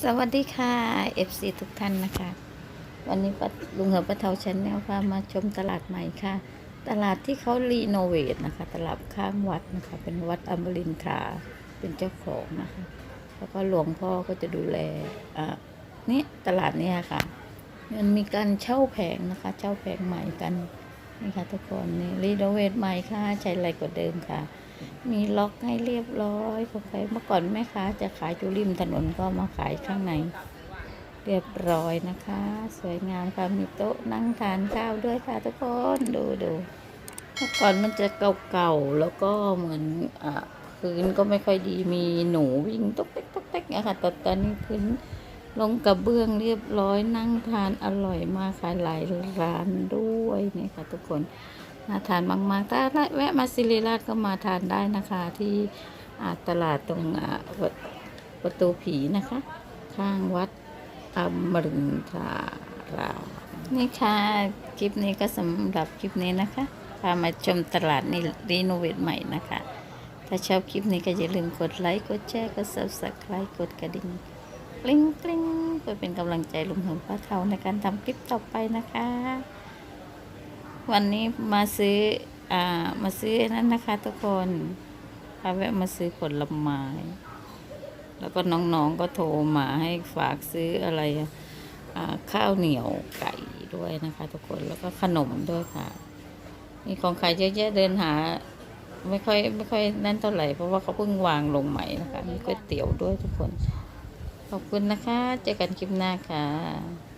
สวัสดีค่ะ FC ทุกท่านนะคะ วันนี้ป้าลุงเหอป้าเทาชันแนลพามาชมตลาดใหม่ค่ะ ตลาดที่เขารีโนเวทนะคะ ตลาดข้างวัดนะคะ เป็นวัดอมรินทราเป็นเจ้าของนะคะ แล้วก็หลวงพ่อก็จะดูแลอะนี่ตลาดเนี้ค่ะ มันมีการเช่าแผงนะคะ เช่าแผงใหม่กันนี่ค่ะทุกคนนี่รีโนเวทใหม่ค่ะใช้ไรกว่าเดิมค่ะ มีล็อกให้เรียบร้อยคนขายเมื่อก่อนแม่ค้าจะขายจุริมถนนก็มาขายข้างใน เรียบร้อยนะคะ สวยงามค่ะมีโต๊ะนั่งทานข้าวด้วยค่ะทุกคนดูดูเมื่อก่อนมันจะเก่าๆแล้วก็เหมือนอะพื้นก็ไม่ค่อยดีมีหนูวิ่งตุ๊กเต๊กตุ๊กเต๊กเนี่ยค่ะแต่ตอนนี้พื้นลงกระเบื้องเรียบร้อยนั่งทานอร่อยมากค่ะหลายร้านด้วย นี่ค่ะทุกคนน่าทานมากๆถ้าแวะมาซิริราชก็มาทานได้นะคะ ที่ตลาดตรงประตูผีนะคะ ข้างวัดอมรินทรารานี่ค่ะคลิปนี้ก็สำหรับคลิปนี้นะคะพามาชมตลาดนี่รีโนเวทใหม่นะคะถ้าชอบคลิปนี้ก็อย่าลืมกดไลค์กดแชร์กด subscribe กดกระดิ่งกลิ้งกลิ้งเพื่อเป็นกำลังใจลุงหิมป้าเทาในการทำคลิปต่อไปนะคะ วันนี้มาซื้ออ่ามาซื้อนั่นนะคะทุกคนพาแวะมาซื้อผลไม้ แล้วก็น้องๆก็โทรมาให้ฝากซื้ออะไรอ่าข้าวเหนียวไก่ด้วยนะคะ ทุกคนแล้วก็ขนมด้วยค่ะ มีของขายเยอะแยะเดินหา ไม่ค่อยไม่ค่อยนั่นเท่าไหร่เพราะว่าเขาเพิ่งวางลงใหม่นะคะมีก๋วยเตี๋ยวด้วยทุกคน ขอบคุณนะคะ เจอกันคลิปหน้าค่ะ